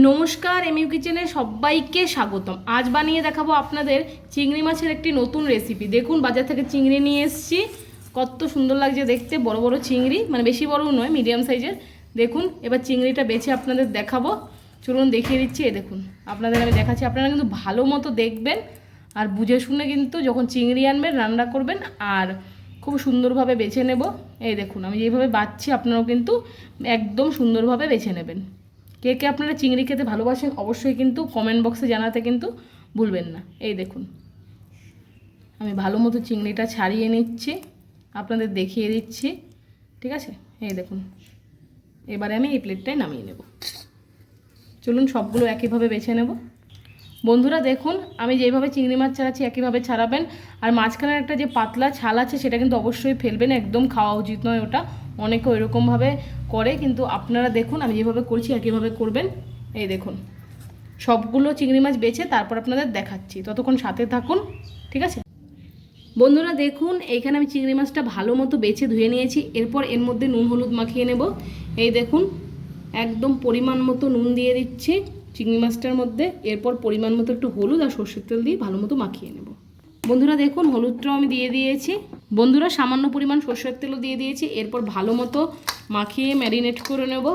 নমস্কার, এমইউ কিচেনে সবাইকে স্বাগতম। আজ বানিয়ে দেখাবো আপনাদের চিংড়ি মাছের একটি নতুন রেসিপি দেখুন, বাজার থেকে চিংড়ি নিয়ে এসেছি। কত সুন্দর লাগছে দেখতে, বড় বড় চিংড়ি মানে বেশি বড় নয় মিডিয়াম সাইজের দেখুন, এবার চিংড়িটা বেছে আপনাদের দেখাবো। চলুন দেখিয়ে দিচ্ছি এ দেখুন, আপনাদের আমি দেখাচ্ছি। আপনারা কিন্তু ভালো মতো দেখবেন আর বুঝে শুনে কিন্তু যখন চিংড়ি আনবেন, রান্না করবেন আর খুব সুন্দরভাবে বেছে নেব। এই দেখুন, আমি যেভাবে বাচ্ছি আপনারাও কিন্তু একদম সুন্দরভাবে বেছে নেবেন। কে কে আপনারা চিংড়ি খেতে ভালোবাসেন অবশ্যই কিন্তু কমেন্ট বক্সে জানাতে কিন্তু ভুলবেন না। এই দেখুন। আমি ভালো মতো চিংড়িটা ছাড়িয়ে নিচ্ছি, আপনাদের দেখিয়ে দিচ্ছি, ঠিক আছে? এই দেখুন। এবারে আমি এই প্লেটটাই নামিয়ে নেব। চলুন সবগুলো একইভাবে বেছে নেব। বন্ধুরা দেখুন, আমি যেভাবে চিংড়ি মাছ ছাড়াচ্ছি, একইভাবে ছাড়াবেন। আর মাঝখানের একটা যে পাতলা ছাল আছে, সেটা কিন্তু অবশ্যই ফেলবেন, একদম খাওয়া উচিত নয় ওটা। অনেকে ওইরকমভাবে করে, কিন্তু আপনারা দেখুন, আমি যেভাবে করছি একইভাবে করবেন, এই দেখুন। সবগুলো চিংড়ি মাছ বেছে তারপর আপনাদের দেখাচ্ছি। ততক্ষণ সাথে থাকুন, ঠিক আছে? বন্ধুরা দেখুন এইখানে আমি চিংড়ি মাছটা ভালো মতো বেছে ধুয়ে নিয়েছি। এরপর এর মধ্যে নুন হলুদ মাখিয়ে নেব। এই দেখুন, একদম পরিমাণ মতো নুন দিয়ে দিচ্ছি চিংড়ি মাছটার মধ্যে। এরপর পরিমাণ মতো একটু হলুদ আর সর্ষের তেল দিয়ে ভালো মতো মাখিয়ে নেব। বন্ধুরা দেখুন, হলুদটাও আমি দিয়ে দিয়েছি। বন্ধুরা সামান্য পরিমাণ সর্ষের তেলও দিয়ে দিয়েছি, এরপর ভালো মতো মাখিয়ে ম্যারিনেট করে নেব।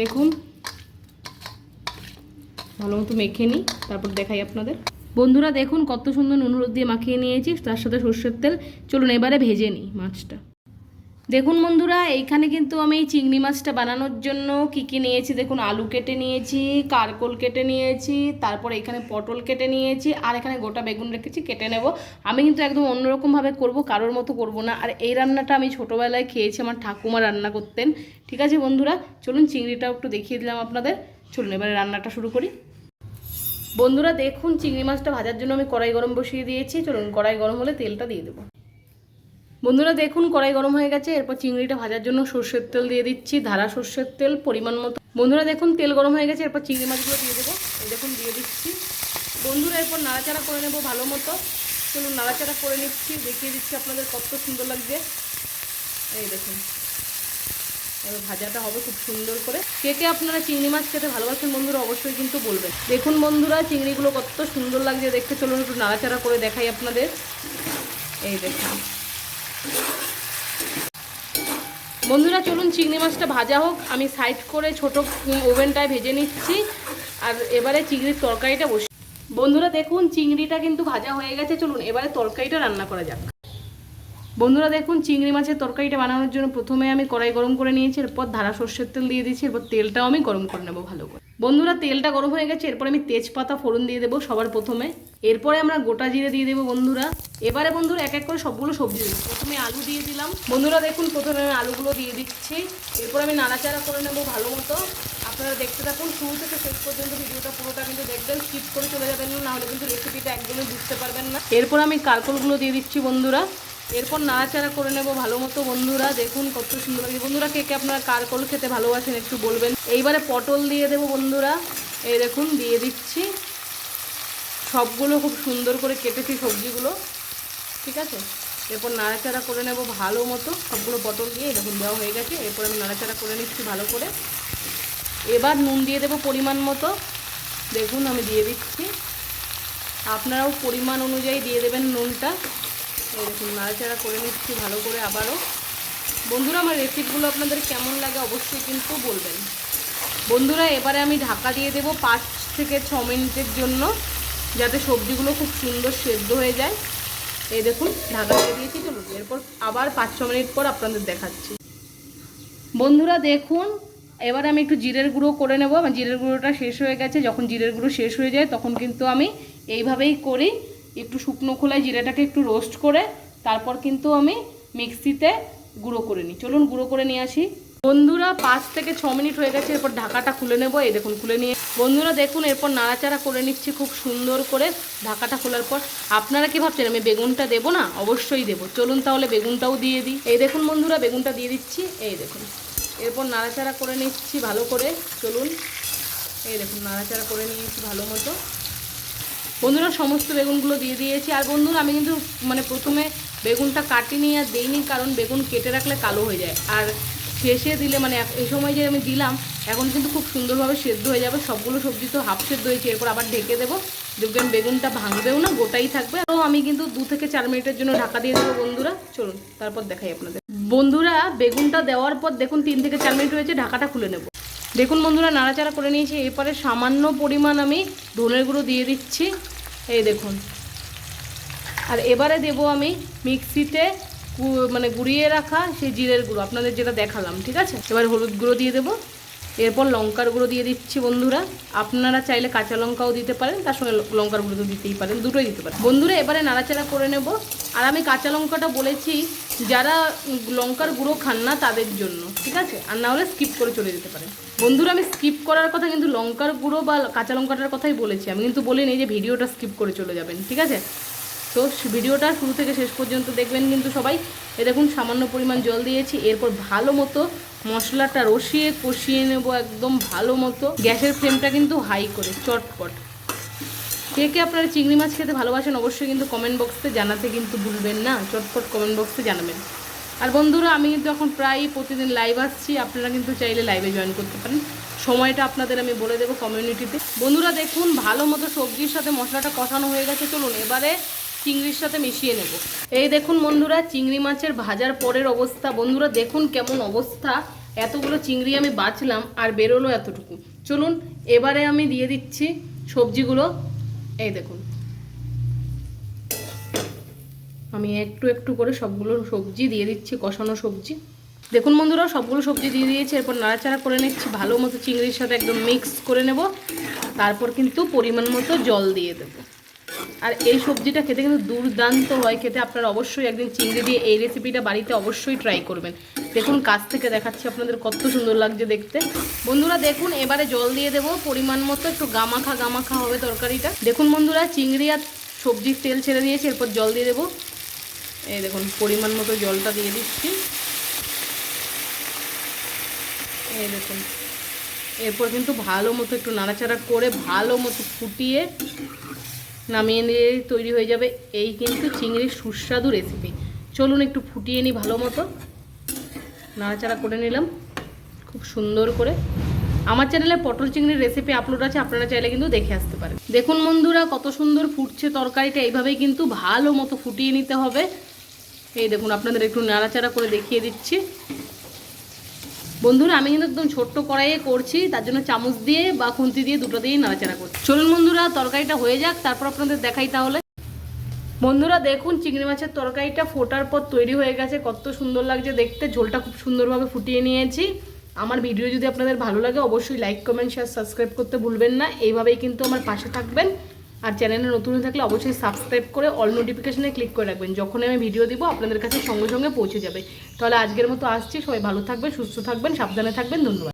দেখুন, ভালো মতো মেখে নিই, তারপর দেখাই আপনাদের। বন্ধুরা দেখুন কত সুন্দর হলুদ দিয়ে মাখিয়ে নিয়েছি, তার সাথে সর্ষের তেল। চলুন এবারে ভেজে নিই মাছটা। দেখুন বন্ধুরা, এইখানে কিন্তু আমি এই চিংড়ি মাছটা বানানোর জন্য কি কি নিয়েছি? দেখুন, আলু কেটে নিয়েছি, কারকোল কেটে নিয়েছি, তারপর এখানে পটল কেটে নিয়েছি, আর এখানে গোটা বেগুন রেখেছি, কেটে নেব। আমি কিন্তু একদম অন্যরকমভাবে করব, কারোর মতো করব না। আর এই রান্নাটা আমি ছোটোবেলায় খেয়েছি, আমার ঠাকুমা রান্না করতেন। ঠিক আছে বন্ধুরা, চলুন চিংড়িটাও একটু দেখিয়ে দিলাম আপনাদের। চলুন, এবারে রান্নাটা শুরু করি। বন্ধুরা, দেখুন, চিংড়ি মাছটা ভাজার জন্য আমি কড়াই গরম বসিয়ে দিয়েছি। চলুন, কড়াই গরম হলে তেলটা দিয়ে দেবো। বন্ধুরা দেখুন, কড়াই গরম হয়ে গেছে, এরপর চিংড়িটা ভাজার জন্য সর্ষের তেল দিয়ে দিচ্ছি, ধারা সর্ষের তেল, পরিমাণ মতো। বন্ধুরা দেখুন, তেল গরম হয়ে গেছে, এরপর চিংড়ি মাছগুলো দিয়ে দেবো। এই দেখুন, দিয়ে দিচ্ছি। বন্ধুরা এরপর নাড়াচাড়া করে নেব ভালো মতো। চলুন, নাড়াচাড়া করে নিচ্ছি, দেখিয়ে দিচ্ছি আপনাদের কত সুন্দর লাগছে। এই দেখুন, এবার ভাজাটা হবে খুব সুন্দর করে। কে কে আপনারা চিংড়ি মাছ খেতে ভালোবাসেন বন্ধুরা, অবশ্যই কিন্তু বলবেন। দেখুন বন্ধুরা, চিংড়িগুলো কত সুন্দর লাগছে, দেখতে চলুন, একটু নাড়াচাড়া করে দেখাই আপনাদের। এই দেখুন। বন্ধুরা, চলুন চিংড়ি মাছটা ভাজা হোক। আমি সাইড করে ছোট ওভেনটায় ভেজে নিচ্ছি। আর এবারে চিংড়ির তরকারিটা বসে বন্ধুরা, দেখুন, চিংড়িটা কিন্তু ভাজা হয়ে গেছে। চলুন, এবারে তরকারিটা রান্না করা যাক। বন্ধুরা দেখুন, চিংড়ি মাছের তরকারিটা বানানোর জন্য প্রথমে আমি কড়াই গরম করে নিয়েছি, এরপর ধারা সর্ষের তেল দিয়ে দিয়েছি, এরপর তেলটাও আমি গরম করে নেব ভালো করে। বন্ধুরা, তেলটা গরম হয়ে গেছে, এরপর আমি তেজপাতা ফোড়ন দিয়ে দেবো সবার প্রথমে। এরপরে আমরা গোটা জিরে দিয়ে দেবো বন্ধুরা। এবারে বন্ধুরা এক এক করে সবগুলো সবজি দেবো প্রথমে আলু দিয়ে দিলাম। বন্ধুরা দেখুন, প্রথমে আমি আলুগুলো দিয়ে দিচ্ছি। এরপর আমি নাড়াচাড়া করে নেব ভালো মতো। আপনারা দেখতে থাকুন, শুরু থেকে শেষ পর্যন্ত ভিডিওটা পুরোটা কিন্তু দেখবেন স্কিপ করে চলে যাবেন না, নাহলে কিন্তু রেসিপিটা একদমই বুঝতে পারবেন না। এরপর আমি কারকলগুলো দিয়ে দিচ্ছি বন্ধুরা। এরপর নাড়াচাড়া করে নেব, ভালো মতো বন্ধুরা, দেখুন কত সুন্দর লাগে বন্ধুরা, কে কে আপনারা কারকল খেতে ভালোবাসেন একটু বলবেন? এইবারে পটল দিয়ে দেবো বন্ধুরা। এই দেখুন, দিয়ে দিচ্ছি। সবগুলো খুব সুন্দর করে কেটেছি সবজিগুলো। ঠিক আছে? এরপর নাড়াচাড়া করে নেব ভালো মতো। সবগুলো পটল দিয়ে দেখুন দেওয়া হয়ে গেছে। এরপর আমি নাড়াচাড়া করে নিচ্ছি ভালো করে। এবার নুন দিয়ে দেবো পরিমাণ মতো। দেখুন, আমি দিয়ে দিচ্ছি। আপনারাও পরিমাণ অনুযায়ী দিয়ে দেবেন নুনটা। দেখুন নাড়াচাড়া করে নিচ্ছি ভালো করে আবারও। বন্ধুরা, আমার রেসিপিগুলো আপনাদের কেমন লাগে অবশ্যই কিন্তু বলবেন। বন্ধুরা, এবারে আমি ঢাকা দিয়ে দেবো পাঁচ থেকে ছ মিনিটের জন্য, যাতে সবজিগুলো খুব সুন্দর সেদ্ধ হয়ে যায়। এই দেখুন, ঢাকা দিয়ে দিয়েছি। চলুন, এরপর আবার পাঁচ ছ মিনিট পর আপনাদের দেখাচ্ছি। বন্ধুরা, দেখুন, এবার আমি একটু জিরের গুঁড়ো করে নেব। আমার জিরের গুঁড়োটা শেষ হয়ে গেছে। যখন জিরের গুঁড়ো শেষ হয়ে যায়, তখন কিন্তু আমি এইভাবেই করি। একটু শুকনো খোলায় জিরাটাকে একটু রোস্ট করে তারপর কিন্তু আমি মিক্সিতে গুঁড়ো করে নিই। চলুন গুঁড়ো করে নিয়ে আসি। বন্ধুরা, পাঁচ থেকে ছ মিনিট হয়ে গেছে, এরপর ঢাকাটা খুলে নেব। এই দেখুন, খুলে নিয়ে বন্ধুরা, দেখুন, এরপর নাড়াচাড়া করে নিচ্ছি খুব সুন্দর করে। ঢাকাটা খোলার পর আপনারা কি ভাবছেন, আমি বেগুনটা দেবো না? অবশ্যই দেবো। চলুন তাহলে বেগুনটাও দিয়ে দিই। এই দেখুন বন্ধুরা, বেগুনটা দিয়ে দিচ্ছি। এই দেখুন। এরপর নাড়াচাড়া করে নিচ্ছি ভালো করে। চলুন। এই দেখুন, নাড়াচাড়া করে নিয়েছি ভালো মতো। বন্ধুরা সমস্ত বেগুনগুলো দিয়ে দিয়েছি। আর বন্ধুরা আমি কিন্তু মানে প্রথমে বেগুনটা কাটিনি আর দিইনি, কারণ বেগুন কেটে রাখলে কালো হয়ে যায়। আর শেষে দিলে মানে এই সময় যে আমি দিলাম, এখন কিন্তু খুব সুন্দরভাবে সেদ্ধ হয়ে যাবে। সবগুলো সবজি তো হাফ সেদ্ধ হয়েছে, এরপর আবার ঢেকে দেবো। দেখবেন বেগুনটা ভাঙবেও না, গোটাই থাকবে। তো আমি কিন্তু দু থেকে চার মিনিটের জন্য ঢাকা দিয়ে দেবো বন্ধুরা। চলুন, তারপর দেখাই আপনাদের। বন্ধুরা, বেগুনটা দেওয়ার পর দেখুন তিন থেকে চার মিনিট হয়েছে, ঢাকাটা খুলে নেব। দেখুন বন্ধুরা, নাড়াচাড়া করে নিয়েছি। এরপরে সামান্য পরিমাণ আমি ধনের গুঁড়ো দিয়ে দিচ্ছি। এই দেখুন। আর এবারে দেব আমি মিক্সিতে মানে গুঁড়িয়ে রাখা সেই জিরের গুঁড়ো। আপনাদের যেটা দেখালাম, ঠিক আছে? এবার হলুদ গুঁড়ো দিয়ে দেবো। এরপর লঙ্কার গুঁড়ো দিয়ে দিচ্ছি বন্ধুরা। আপনারা চাইলে কাঁচা লঙ্কাও দিতে পারেন, তার সঙ্গে লঙ্কার গুঁড়ো তো দিতেই পারেন, দুটোই দিতে পারেন। বন্ধুরা, এবারে নাড়াচাড়া করে নেব। আর আমি কাঁচা লঙ্কাটা বলেছি, যারা লঙ্কার গুঁড়ো খান না তাদের জন্য, ঠিক আছে? আর না হলে স্কিপ করে চলে যেতে পারেন। বন্ধুরা, আমি স্কিপ করার কথা কিন্তু লঙ্কার গুঁড়ো বা কাঁচা লঙ্কাটার কথাই বলেছি। আমি কিন্তু বলিনি যে ভিডিওটা স্কিপ করে চলে যাবেন, ঠিক আছে? তো ভিডিওটা শুরু থেকে শেষ পর্যন্ত দেখবেন কিন্তু সবাই। এ দেখুন, সামান্য পরিমাণ জল দিয়েছি। এরপর ভালো মতো মশলাটা রসিয়ে কষিয়ে নেব একদম ভালো মতো। গ্যাসের ফ্লেমটা কিন্তু হাই করে, চটপট। কে কে আপনারা চিংড়ি মাছ খেতে ভালোবাসেন অবশ্যই কিন্তু কমেন্ট বক্সে জানাতে কিন্তু ভুলবেন না। চটপট কমেন্ট বক্সে জানাবেন। আর বন্ধুরা, আমি কিন্তু এখন প্রায় প্রতিদিন লাইভ আসছি। আপনারা কিন্তু চাইলে লাইভে জয়েন করতে পারেন। সময়টা আপনাদের আমি বলে দেবো কমিউনিটিতে বন্ধুরা, দেখুন, ভালো মতো সবজির সাথে মশলাটা কষানো হয়ে গেছে। চলুন, এবারে চিংড়ির সাথে মিশিয়ে নেব। এই দেখুন বন্ধুরা, চিংড়ি মাছের ভাজার পরের অবস্থা। বন্ধুরা, দেখুন কেমন অবস্থা। এতগুলো চিংড়ি আমি বাছলাম আর বেরোলো এতটুকু। চলুন, এবারে আমি দিয়ে দিচ্ছি সবজিগুলো। এই দেখুন। আমি একটু একটু করে সবগুলো সবজি দিয়ে দিচ্ছি, কষানো সবজি। দেখুন বন্ধুরা, সবগুলো সবজি দিয়ে দিয়েছি। এরপর নাড়াচাড়া করে নিচ্ছি, ভালো মতো চিংড়ির সাথে একদম মিক্স করে নেব। তারপর কিন্তু পরিমাণ মতো জল দিয়ে দেবো। আর এই সবজিটা খেতে কিন্তু দুর্দান্ত হয়। খেতে আপনারা অবশ্যই একদিন চিংড়ি দিয়ে এই রেসিপিটা বাড়িতে অবশ্যই ট্রাই করবেন। দেখুন, কাছ থেকে দেখাচ্ছি আপনাদের কত সুন্দর লাগছে দেখতে। বন্ধুরা, দেখুন, এবারে জল দিয়ে দেবো। পরিমাণ মতো একটু গামাখা গামাখা হবে তরকারিটা। দেখুন বন্ধুরা, চিংড়ি আর সবজির তেল ছেড়ে দিয়েছি, এরপর জল দিয়ে দেবো। এই দেখুন, পরিমাণ মতো জলটা দিয়ে দিচ্ছি। এই দেখুন, এরপর কিন্তু ভালো মতো একটু নাড়াচাড়া করে, ভালো মতো ফুটিয়ে নামিয়ে নিয়ে তৈরি হয়ে যাবে এই কিন্তু চিংড়ির সুস্বাদু রেসিপি চলুন একটু ফুটিয়ে নিই ভালো মতো। নাড়াচাড়া করে নিলাম, খুব সুন্দর করে। আমার চ্যানেলে পটল চিংড়ির রেসিপি আপলোড আছে, আপনারা চাইলে কিন্তু দেখে আসতে পারেন। দেখুন বন্ধুরা, কত সুন্দর ফুটছে তরকারিটা, এইভাবেই কিন্তু ভালো মতো ফুটিয়ে নিতে হবে। এই দেখুন, আপনাদের একটু নাড়াচাড়া করে দেখিয়ে দিচ্ছি। বন্ধুরা, আমি কিন্তু একদম ছোট্ট কড়াইয়ে করছি, তার জন্য চামচ দিয়ে বা খুন্তি দিয়ে দুটো দিয়েই নাড়াচাড়া করছি। চলুন বন্ধুরা, তরকারিটা হয়ে যাক, তারপর আপনাদের দেখাই তাহলে। বন্ধুরা, দেখুন, চিংড়ি মাছের তরকারিটা ফোটার পর তৈরি হয়ে গেছে, কত সুন্দর লাগছে দেখতে, ঝোলটা খুব সুন্দরভাবে ফুটিয়ে নিয়েছি। আমার ভিডিও যদি আপনাদের ভালো লাগে, অবশ্যই লাইক কমেন্ট শেয়ার সাবস্ক্রাইব করতে ভুলবেন না, এইভাবেই কিন্তু আমার পাশে থাকবেন। আর চ্যানেলে নতুন থাকলে অবশ্যই সাবস্ক্রাইব করে অল নোটিফিকেশানে ক্লিক করে রাখবেন। যখন আমি ভিডিও দিব, আপনাদের কাছে সঙ্গে সঙ্গে পৌঁছে যাবে। তাহলে আজকের মতো আসছি। সবাই ভালো থাকবেন, সুস্থ থাকবেন, সাবধানে থাকবেন। ধন্যবাদ।